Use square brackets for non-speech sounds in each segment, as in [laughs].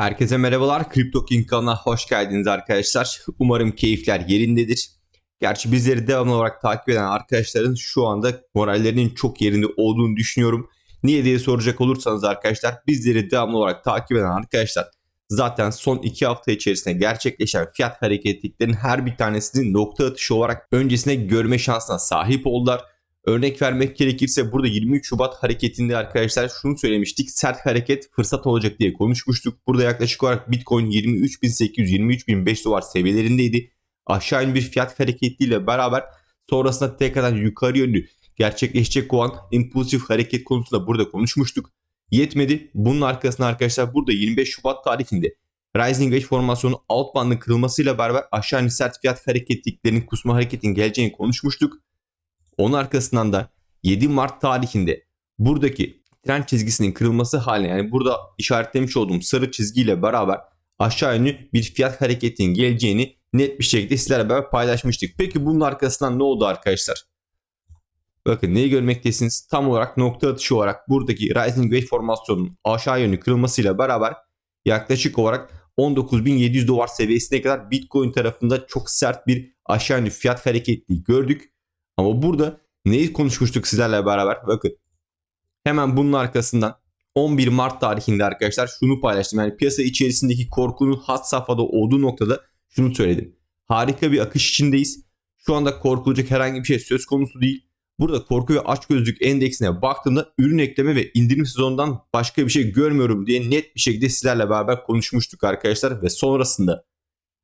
Herkese merhabalar. Crypto King kanalına hoş geldiniz arkadaşlar. Umarım keyifler yerindedir. Gerçi bizleri devamlı olarak takip eden arkadaşların şu anda morallerinin çok yerinde olduğunu düşünüyorum. Niye diye soracak olursanız arkadaşlar bizleri devamlı olarak takip eden arkadaşlar zaten son 2 hafta içerisinde gerçekleşen fiyat hareketliklerinin her bir tanesini nokta atışı olarak öncesine görme şansına sahip oldular. Örnek vermek gerekirse burada 23 Şubat hareketinde arkadaşlar şunu söylemiştik. Sert hareket fırsat olacak diye konuşmuştuk. Burada yaklaşık olarak Bitcoin 23.800-23.500 dolar seviyelerindeydi. Aşağı yönlü bir fiyat hareketiyle beraber sonrasında tekrardan yukarı yönlü gerçekleşecek olan impulsif hareket konusunda burada konuşmuştuk. Yetmedi. Bunun arkasında arkadaşlar burada 25 Şubat tarihinde Rising Wedge formasyonu alt bandın kırılmasıyla beraber aşağı yönlü sert fiyat hareketliklerinin kusma hareketin geleceğini konuşmuştuk. Onun arkasından da 7 Mart tarihinde buradaki trend çizgisinin kırılması haline yani burada işaretlemiş olduğum sarı çizgiyle beraber aşağı yönlü bir fiyat hareketinin geleceğini net bir şekilde sizlerle beraber paylaşmıştık. Peki bunun arkasından ne oldu arkadaşlar? Bakın neyi görmektesiniz? Tam olarak nokta atışı olarak buradaki Rising Wave formasyonunun aşağı yönlü kırılmasıyla beraber yaklaşık olarak 19.700 dolar seviyesine kadar Bitcoin tarafında çok sert bir aşağı yönlü fiyat hareketliği gördük. Ama burada neyi konuşmuştuk sizlerle beraber? Bakın hemen bunun arkasından 11 Mart tarihinde arkadaşlar şunu paylaştım. Yani piyasa içerisindeki korkunun hat safhada olduğu noktada şunu söyledim. Harika bir akış içindeyiz. Şu anda korkulacak herhangi bir şey söz konusu değil. Burada korku ve açgözlük endeksine baktığımda ürün ekleme ve indirim sezonundan başka bir şey görmüyorum diye net bir şekilde sizlerle beraber konuşmuştuk arkadaşlar. Ve sonrasında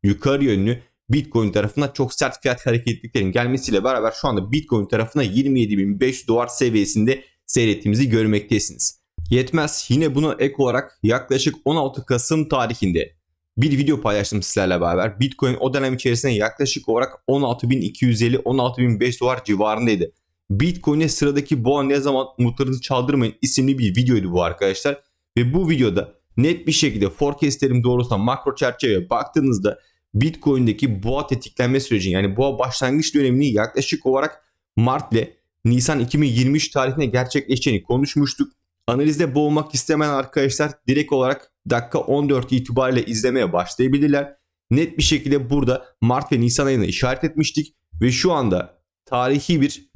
yukarı yönlü Bitcoin tarafına çok sert fiyat hareketliklerin gelmesiyle beraber şu anda Bitcoin tarafına 27.500 dolar seviyesinde seyrettiğimizi görmektesiniz. Yetmez yine buna ek olarak yaklaşık 16 Kasım tarihinde bir video paylaştım sizlerle beraber. Bitcoin o dönem içerisinde yaklaşık olarak 16.250-16.500 dolar civarındaydı. Bitcoin'e sıradaki boğa ne zaman umutlarınızı çaldırmayın isimli bir videoydu bu arkadaşlar. Ve bu videoda net bir şekilde forecastlerim doğrultusunda makro çerçeveye baktığınızda Bitcoin'deki boğa tetiklenme süreci yani boğa başlangıç dönemini yaklaşık olarak Mart ile Nisan 2023 tarihine gerçekleşeceğini konuşmuştuk. Analizde boğulmak istemeyen arkadaşlar direkt olarak dakika 14 itibariyle izlemeye başlayabilirler. Net bir şekilde burada Mart ve Nisan ayına işaret etmiştik ve şu anda tarihi bir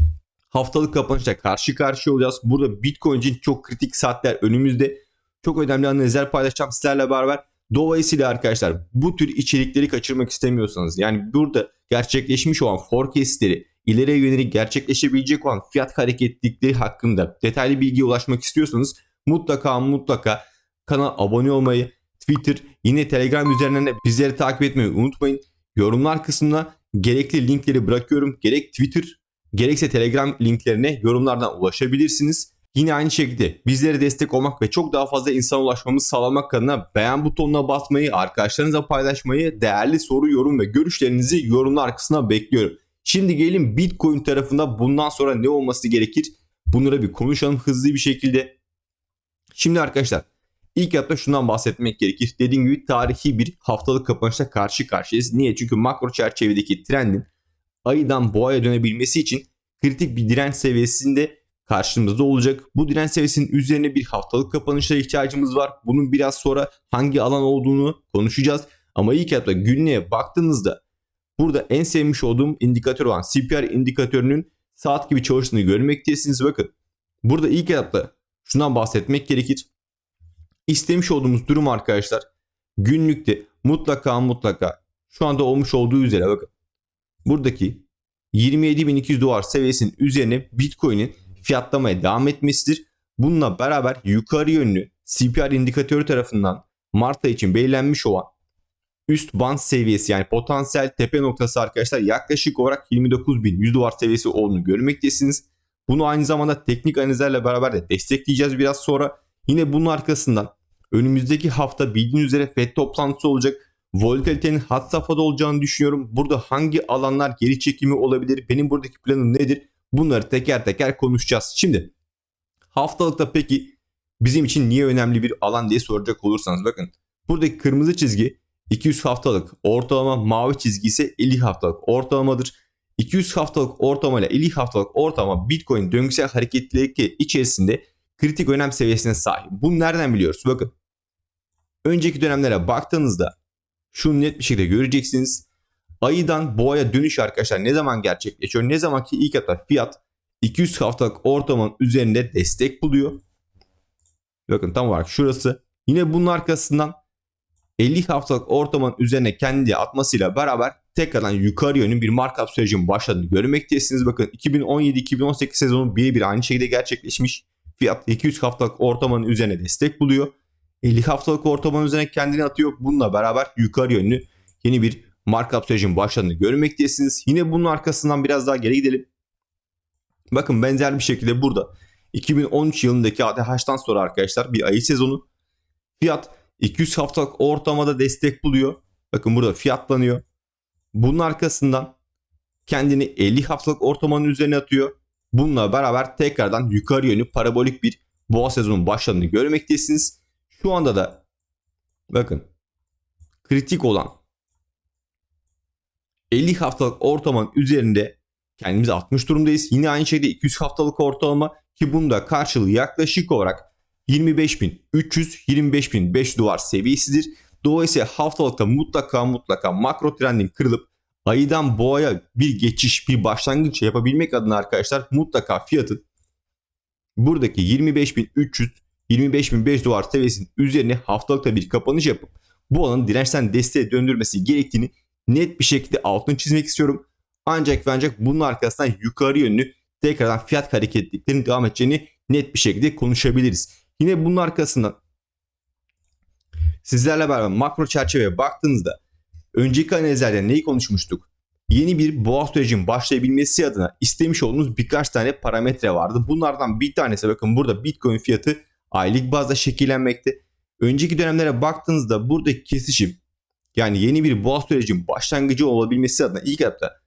haftalık kapanışla karşı karşıya olacağız. Burada Bitcoin için çok kritik saatler önümüzde. Çok önemli analizler paylaşacağım sizlerle beraber. Dolayısıyla arkadaşlar bu tür içerikleri kaçırmak istemiyorsanız yani burada gerçekleşmiş olan forecastleri ileriye yönelik gerçekleşebilecek olan fiyat hareketlilikleri hakkında detaylı bilgiye ulaşmak istiyorsanız mutlaka mutlaka kanala abone olmayı, Twitter, yine Telegram üzerinden de bizleri takip etmeyi unutmayın. Yorumlar kısmına gerekli linkleri bırakıyorum. Gerek Twitter gerekse Telegram linklerine yorumlardan ulaşabilirsiniz. Yine aynı şekilde bizlere destek olmak ve çok daha fazla insana ulaşmamızı sağlamak adına beğen butonuna basmayı, arkadaşlarınızla paylaşmayı, değerli soru, yorum ve görüşlerinizi yorumlar kısmına bekliyorum. Şimdi gelin Bitcoin tarafında bundan sonra ne olması gerekir? Bunlara bir konuşalım hızlı bir şekilde. Şimdi arkadaşlar ilk etapta şundan bahsetmek gerekir. Dediğim gibi tarihi bir haftalık kapanışla karşı karşıyayız. Niye? Çünkü makro çerçevedeki trendin aydan boğaya dönebilmesi için kritik bir direnç seviyesinde karşımızda olacak. Bu direnç seviyesinin üzerine bir haftalık kapanışa ihtiyacımız var. Bunun biraz sonra hangi alan olduğunu konuşacağız. Ama ilk etapta günlüğe baktığınızda burada en sevmiş olduğum indikatör olan CPR indikatörünün saat gibi çalıştığını görmektesiniz. Bakın burada ilk etapta şundan bahsetmek gerekir. İstemiş olduğumuz durum arkadaşlar günlükte mutlaka mutlaka şu anda olmuş olduğu üzere bakın buradaki 27.200 dolar seviyesinin üzerine Bitcoin'in fiyatlamaya devam etmesidir. Bununla beraber yukarı yönlü CPR indikatörü tarafından Mart ayı için belirlenmiş olan üst band seviyesi yani potansiyel tepe noktası arkadaşlar yaklaşık olarak 29.100 dolar seviyesi olduğunu görmektesiniz. Bunu aynı zamanda teknik analizlerle beraber de destekleyeceğiz biraz sonra. Yine bunun arkasından önümüzdeki hafta bildiğiniz üzere FED toplantısı olacak. Volatilitenin hat safhada olacağını düşünüyorum. Burada hangi alanlar geri çekimi olabilir? Benim buradaki planım nedir? Bunları teker teker konuşacağız. Şimdi haftalıkta peki bizim için niye önemli bir alan diye soracak olursanız bakın. Buradaki kırmızı çizgi 200 haftalık ortalama mavi çizgi ise 50 haftalık ortalamadır. 200 haftalık ortalama ile 50 haftalık ortalama Bitcoin döngüsel hareketlilik içerisinde kritik önem seviyesine sahip. Bunu nereden biliyoruz? Bakın önceki dönemlere baktığınızda şunu net bir şekilde göreceksiniz. Ayıdan boğaya dönüş arkadaşlar ne zaman gerçekleşiyor? Ne zaman ki ilk etap fiyat 200 haftalık ortamın üzerinde destek buluyor. Bakın tam olarak şurası. Yine bunun arkasından 50 haftalık ortamın üzerine kendi atmasıyla beraber tekrardan yukarı yönlü bir markup sürecinin başladığını görmektesiniz. Bakın 2017-2018 sezonu birebir aynı şekilde gerçekleşmiş. Fiyat 200 haftalık ortamın üzerine destek buluyor. 50 haftalık ortamın üzerine kendini atıyor. Bununla beraber yukarı yönlü yeni bir markup sürecinin başladığını görmektesiniz. Yine bunun arkasından biraz daha geri gidelim. Bakın benzer bir şekilde burada 2013 yılındaki ATH'tan sonra arkadaşlar bir ayı sezonu. Fiyat 200 haftalık ortamada destek buluyor. Bakın burada fiyatlanıyor. Bunun arkasından kendini 50 haftalık ortamının üzerine atıyor. Bununla beraber tekrardan yukarı yönlü parabolik bir boğa sezonun başladığını görmektesiniz. Şu anda da bakın kritik olan 50 haftalık ortamın üzerinde kendimizi atmış durumdayız. Yine aynı şekilde 200 haftalık ortalama ki bunda karşılığı yaklaşık olarak 25.300-25.500 dolar seviyesidir. Dolayısıyla haftalıkta mutlaka mutlaka makro trendin kırılıp ayıdan boğaya bir geçiş, bir başlangıç yapabilmek adına arkadaşlar mutlaka fiyatın buradaki 25.300 25.500 dolar seviyesinin üzerine haftalıkta bir kapanış yapıp bu alanı dirençten desteğe döndürmesi gerektiğini net bir şekilde altını çizmek istiyorum. Ancak ve ancak bunun arkasından yukarı yönlü tekrardan fiyat hareketliliklerinin devam edeceğini net bir şekilde konuşabiliriz. Yine bunun arkasından sizlerle beraber makro çerçeveye baktığınızda önceki analizlerde neyi konuşmuştuk? Yeni bir boğa sürecinin başlayabilmesi adına istemiş olduğumuz birkaç tane parametre vardı. Bunlardan bir tanesi bakın burada Bitcoin fiyatı aylık bazda şekillenmekte. Önceki dönemlere baktığınızda buradaki kesişim yani yeni bir boğa sürecinin başlangıcı olabilmesi adına ilk etapta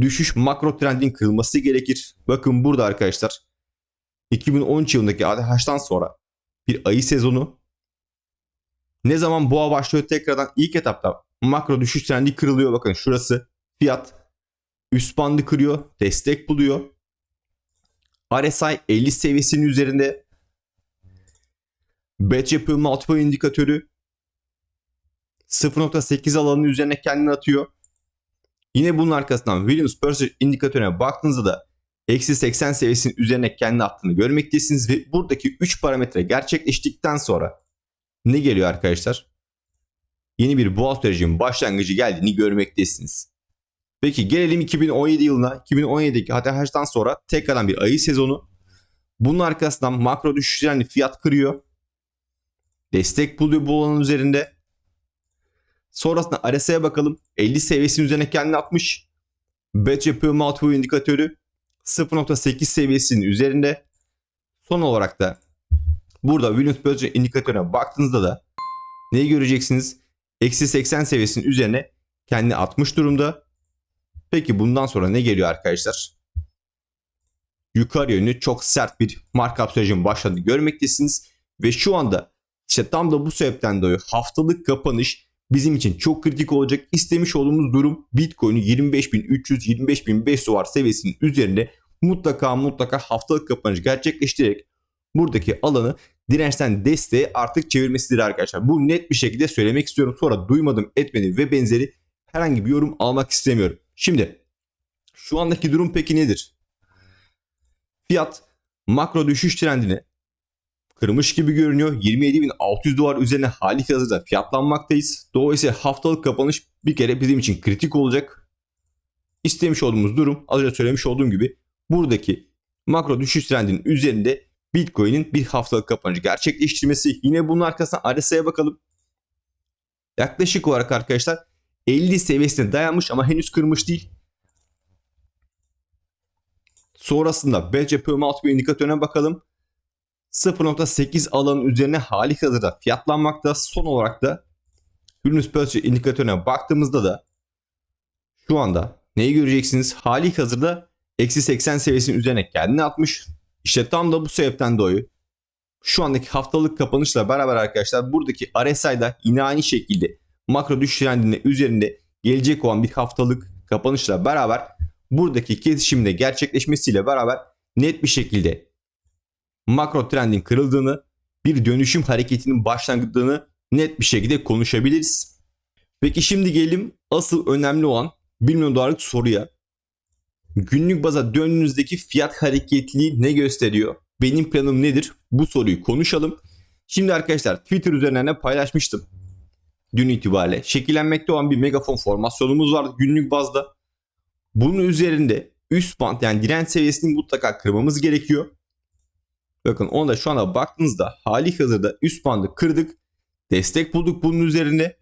düşüş makro trendin kırılması gerekir. Bakın burada arkadaşlar 2013 yılındaki ADH'dan sonra bir ayı sezonu. Ne zaman boğa başlıyor tekrardan ilk etapta makro düşüş trendi kırılıyor. Bakın şurası fiyat üst bandı kırıyor. Destek buluyor. RSI 50 seviyesinin üzerinde. Batch yapı multiple indikatörü 0.8 alanının üzerine kendini atıyor. Yine bunun arkasından Williams Purser indikatörüne baktığınızda da eksi 80 seviyesinin üzerine kendi attığını görmektesiniz ve buradaki 3 parametre gerçekleştikten sonra ne geliyor arkadaşlar? Yeni bir boğa sürecinin başlangıcı geldiğini görmektesiniz. Peki gelelim 2017 yılına. 2017'deki HTH'dan sonra tekrardan bir ayı sezonu. Bunun arkasından makro düşüşlerini fiyat kırıyor. Destek buluyor bu alanın üzerinde. Sonrasında RSI'ye bakalım. 50 seviyesinin üzerine kendini atmış. Batch yapıyor multiple indikatörü 0.8 seviyesinin üzerinde. Son olarak da burada Williams Bölge indikatörüne baktığınızda da neyi göreceksiniz? Eksi 80 seviyesinin üzerine kendini atmış durumda. Peki bundan sonra ne geliyor arkadaşlar? Yukarı yönlü çok sert bir markup sürecinin başladığını görmektesiniz. Ve şu anda işte tam da bu sebepten dolayı haftalık kapanış bizim için çok kritik olacak. İstemiş olduğumuz durum Bitcoin'i 25.300-25.500 dolar seviyesinin üzerinde mutlaka mutlaka haftalık kapanış gerçekleştirerek buradaki alanı dirençten desteğe artık çevirmesidir arkadaşlar. Bu net bir şekilde söylemek istiyorum. Sonra duymadım etmedim ve benzeri herhangi bir yorum almak istemiyorum. Şimdi şu andaki durum peki nedir? Fiyat makro düşüş trendini kırmış gibi görünüyor. 27.600 dolar üzerine hali hazırda fiyatlanmaktayız. Dolayısıyla haftalık kapanış bir kere bizim için kritik olacak. İstemiş olduğumuz durum az önce söylemiş olduğum gibi buradaki makro düşüş trendinin üzerinde Bitcoin'in bir haftalık kapanışı gerçekleştirmesi. Yine bunun arkasından RSI'ye bakalım. Yaklaşık olarak arkadaşlar 50 seviyesine dayanmış ama henüz kırmış değil. Sonrasında BCP Multiple indikatörüne bakalım. 0.8 alanın üzerine hali hazırda fiyatlanmakta. Son olarak da Hürnüs Purchase indikatörüne baktığımızda da şu anda neyi göreceksiniz? Hali hazırda eksi 80 seviyesinin üzerine kendini atmış. İşte tam da bu sebepten dolayı şu andaki haftalık kapanışla beraber arkadaşlar buradaki RSI'da yine aynı şekilde makro düşüş trendinin üzerinde gelecek olan bir haftalık kapanışla beraber buradaki kesişimde gerçekleşmesiyle beraber net bir şekilde makro trendin kırıldığını, bir dönüşüm hareketinin başlandığını net bir şekilde konuşabiliriz. Peki şimdi gelelim asıl önemli olan 1 milyon dolarlık soruya. Günlük baza döndüğünüzdeki fiyat hareketliliği ne gösteriyor? Benim planım nedir? Bu soruyu konuşalım. Şimdi arkadaşlar Twitter üzerinden de paylaşmıştım. Dün itibariyle şekillenmekte olan bir megafon formasyonumuz vardı günlük bazda. Bunun üzerinde üst band yani direnç seviyesini mutlaka kırmamız gerekiyor. Bakın ona da şu anda baktığınızda hali hazırda üst bandı kırdık. Destek bulduk bunun üzerinde.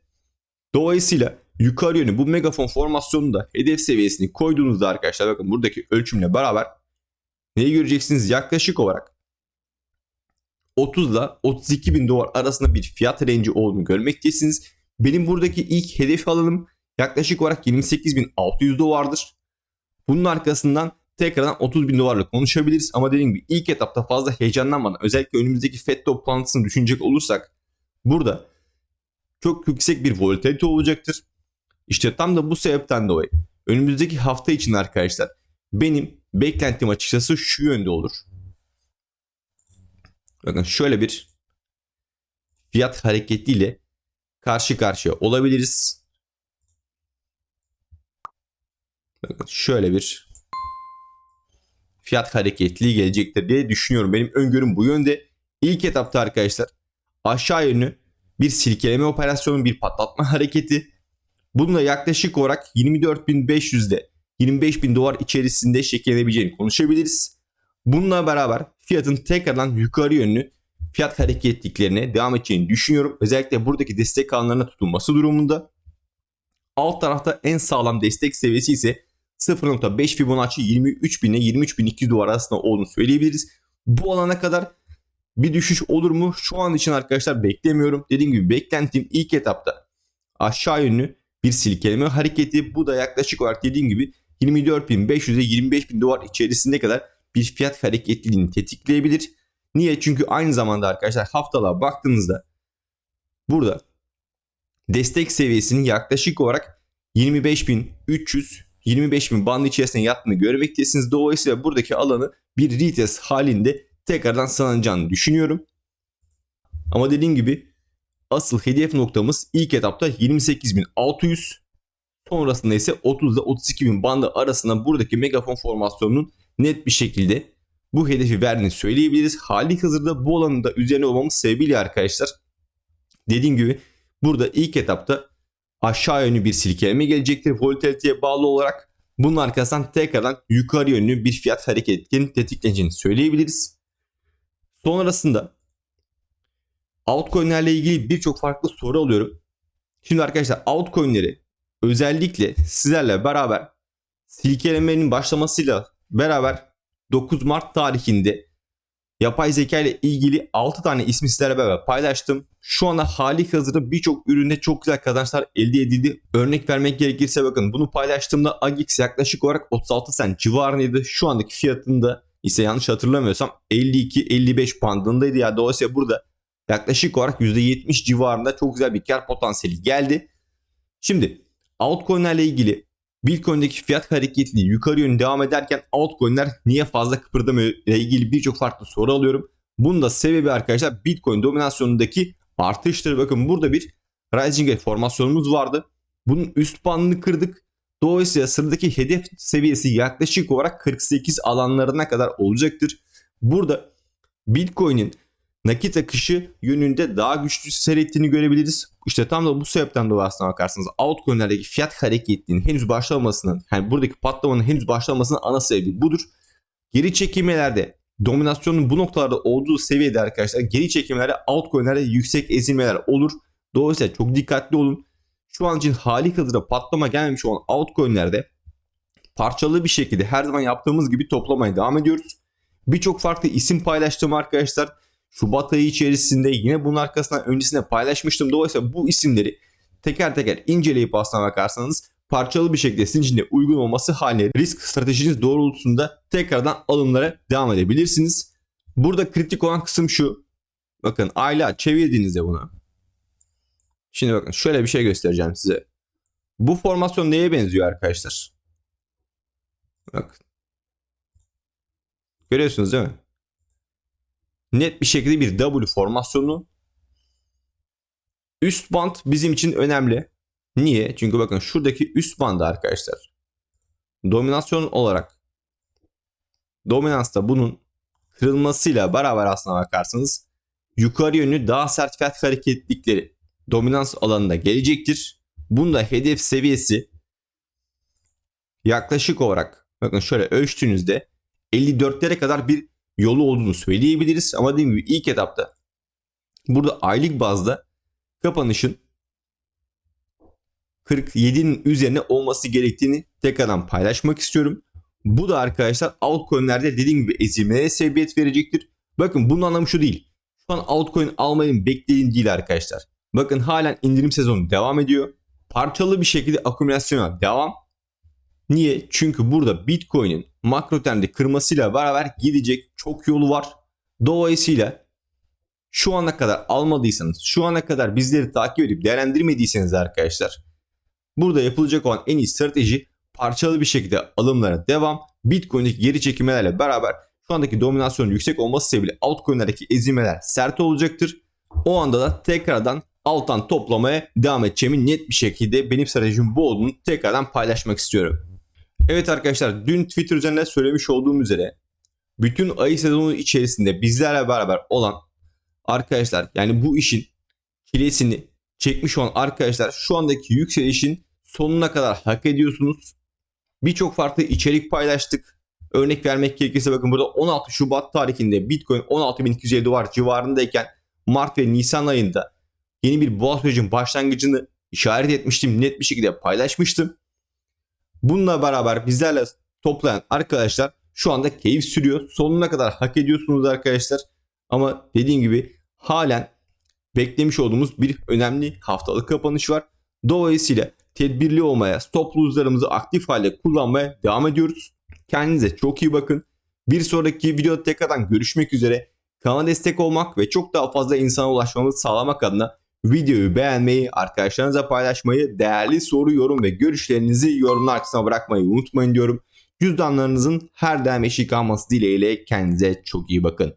Dolayısıyla yukarı yönü bu megafon formasyonunda hedef seviyesini koyduğunuzda arkadaşlar bakın buradaki ölçümle beraber neyi göreceksiniz? Yaklaşık olarak 30 ile 32 bin dolar arasında bir fiyat range olduğunu görmektesiniz. Benim buradaki ilk hedef alanım yaklaşık olarak 28.600 dolardır. Bunun arkasından tekrardan 30 bin dolarla konuşabiliriz. Ama dediğim gibi ilk etapta fazla heyecanlanmadan özellikle önümüzdeki FED toplantısını düşünecek olursak burada çok yüksek bir volatilite olacaktır. İşte tam da bu sebepten dolayı önümüzdeki hafta için arkadaşlar benim beklentim açıkçası şu yönde olur. Bakın şöyle bir fiyat hareketiyle karşı karşıya olabiliriz. Bakın şöyle bir fiyat hareketliği gelecektir diye düşünüyorum. Benim öngörüm bu yönde. İlk etapta arkadaşlar aşağı yönlü bir silkeleme operasyonu, bir patlatma [laughs] hareketi. Bununla yaklaşık olarak 24.500'de 25.000 dolar içerisinde şekillenebileceğini konuşabiliriz. Bununla beraber fiyatın tekrardan yukarı yönlü fiyat hareketliklerine devam edeceğini düşünüyorum. Özellikle buradaki destek alanlarına tutulması durumunda. Alt tarafta en sağlam destek seviyesi ise 0.5 Fibonacci 23.000 ile 23.200 dolar arasında olduğunu söyleyebiliriz. Bu alana kadar bir düşüş olur mu? Şu an için arkadaşlar beklemiyorum. Dediğim gibi beklentim ilk etapta aşağı yönlü bir silkeleme hareketi. Bu da yaklaşık olarak dediğim gibi 24.500 ile 25.000 dolar içerisinde kadar bir fiyat hareketliliğini tetikleyebilir. Niye? Çünkü aynı zamanda arkadaşlar haftalığa baktığınızda burada destek seviyesinin yaklaşık olarak 25.300 25.000 bandı içerisinde yattığını görmektesiniz. Dolayısıyla buradaki alanı bir retest halinde tekrardan sağlanacağını düşünüyorum. Ama dediğim gibi asıl hedef noktamız ilk etapta 28.600 sonrasında ise 30 ile 32.000 bandı arasında buradaki megafon formasyonunun net bir şekilde bu hedefi verdiğini söyleyebiliriz. Hali hazırda bu alanın da üzerine olmamız sebebiyle arkadaşlar dediğim gibi burada ilk etapta aşağı yönlü bir silkeleme gelecektir volatiliteye bağlı olarak. Bunun arkasından tekrardan yukarı yönlü bir fiyat hareketinin tetikleneceğini söyleyebiliriz. Sonrasında altcoin'lerle ilgili birçok farklı soru alıyorum. Şimdi arkadaşlar altcoin'leri özellikle sizlerle beraber silkelemenin başlamasıyla beraber 9 Mart tarihinde yapay zeka ile ilgili 6 tane ismi sizlerle beraber paylaştım. Şu anda hali hazırda birçok üründe çok güzel kazançlar elde edildi. Örnek vermek gerekirse bakın bunu paylaştığımda AGX yaklaşık olarak 36 cent civarındaydı. Şu andaki fiyatında ise yanlış hatırlamıyorsam 52-55 bandındaydı. Yani dolayısıyla burada yaklaşık olarak %70 civarında çok güzel bir kar potansiyeli geldi. Şimdi altcoin'lerle ilgili Bitcoin'deki fiyat hareketliliği yukarı yönlü devam ederken altcoin'ler niye fazla kıpırdamıyor ile ilgili birçok farklı soru alıyorum. Bunun da sebebi arkadaşlar Bitcoin dominasyonundaki artıştır. Bakın burada bir Rising Wave formasyonumuz vardı. Bunun üst bandını kırdık. Dolayısıyla sıradaki hedef seviyesi yaklaşık olarak 48 alanlarına kadar olacaktır. Burada Bitcoin'in nakit akışı yönünde daha güçlü seyrettiğini görebiliriz. İşte tam da bu sebepten dolayı aslına bakarsanız altcoin'lerdeki fiyat hareketliğinin henüz başlamasının yani buradaki patlamanın henüz başlamasının ana sebebi budur. Geri çekilmelerde dominasyonun bu noktalarda olduğu seviyede arkadaşlar geri çekimlerde altcoin'lerde yüksek ezilmeler olur. Dolayısıyla çok dikkatli olun. Şu an için hali hazırda patlama gelmemiş olan altcoin'lerde parçalı bir şekilde her zaman yaptığımız gibi toplamaya devam ediyoruz. Birçok farklı isim paylaştım arkadaşlar. Şubat ayı içerisinde yine bunun arkasından öncesinde paylaşmıştım. Dolayısıyla bu isimleri teker teker inceleyip aslına bakarsanız parçalı bir şekilde sizin için de uygun olması haline risk stratejiniz doğrultusunda tekrardan alımlara devam edebilirsiniz. Burada kritik olan kısım şu. Bakın ayla çevirdiğinizde bunu. Şimdi bakın şöyle bir şey göstereceğim size. Bu formasyon neye benziyor arkadaşlar? Bakın. Görüyorsunuz değil mi? Net bir şekilde bir W formasyonu. üst band bizim için önemli. Niye? Çünkü bakın şuradaki üst bandı arkadaşlar. Dominasyon olarak dominansta bunun kırılmasıyla beraber aslına bakarsanız yukarı yönlü daha sert fiyat hareketlikleri dominans alanında gelecektir. Bunda hedef seviyesi yaklaşık olarak bakın şöyle ölçtüğünüzde 54'lere kadar bir yolu olduğunu söyleyebiliriz. Ama dediğim gibi ilk etapta burada aylık bazda kapanışın 47'nin üzerine olması gerektiğini tekrardan paylaşmak istiyorum. Bu da arkadaşlar altcoin'lerde dediğim gibi ezilmeye sebebiyet verecektir. Bakın bunun anlamı şu değil. Şu an altcoin almayın bekleyin değil arkadaşlar. Bakın halen indirim sezonu devam ediyor. Parçalı bir şekilde akümülasyona devam. Niye? Çünkü burada Bitcoin'in makro trendde kırmasıyla beraber gidecek çok yolu var. Dolayısıyla şu ana kadar almadıysanız, şu ana kadar bizleri takip edip değerlendirmediyseniz arkadaşlar burada yapılacak olan en iyi strateji parçalı bir şekilde alımlara devam. Bitcoin'deki geri çekilmelerle beraber şu andaki dominasyonun yüksek olması sebebiyle altcoin'lerdeki ezilmeler sert olacaktır. O anda da tekrardan alttan toplamaya devam edeceğimi net bir şekilde benim stratejim bu olduğunu tekrardan paylaşmak istiyorum. Evet arkadaşlar dün Twitter üzerinden söylemiş olduğum üzere bütün ayı sezonu içerisinde bizlerle beraber olan arkadaşlar yani bu işin çilesini çekmiş olan arkadaşlar şu andaki yükselişin sonuna kadar hak ediyorsunuz. Birçok farklı içerik paylaştık. Örnek vermek gerekirse bakın burada 16 Şubat tarihinde Bitcoin 16.250 dolar civarındayken Mart ve Nisan ayında yeni bir boğa sürecinin başlangıcını işaret etmiştim. Net bir şekilde paylaşmıştım. Bununla beraber bizlerle toplayan arkadaşlar şu anda keyif sürüyor. Sonuna kadar hak ediyorsunuz arkadaşlar. Ama dediğim gibi halen beklemiş olduğumuz bir önemli haftalık kapanış var. Dolayısıyla tedbirli olmaya, stop loss'larımızı aktif hale kullanmaya devam ediyoruz. Kendinize çok iyi bakın. Bir sonraki videoda tekrardan görüşmek üzere. Kanala destek olmak ve çok daha fazla insana ulaşmamızı sağlamak adına videoyu beğenmeyi, arkadaşlarınızla paylaşmayı, değerli soru, yorum ve görüşlerinizi yorumlar kısmına bırakmayı unutmayın diyorum. Cüzdanlarınızın her daim eşik alması dileğiyle kendinize çok iyi bakın.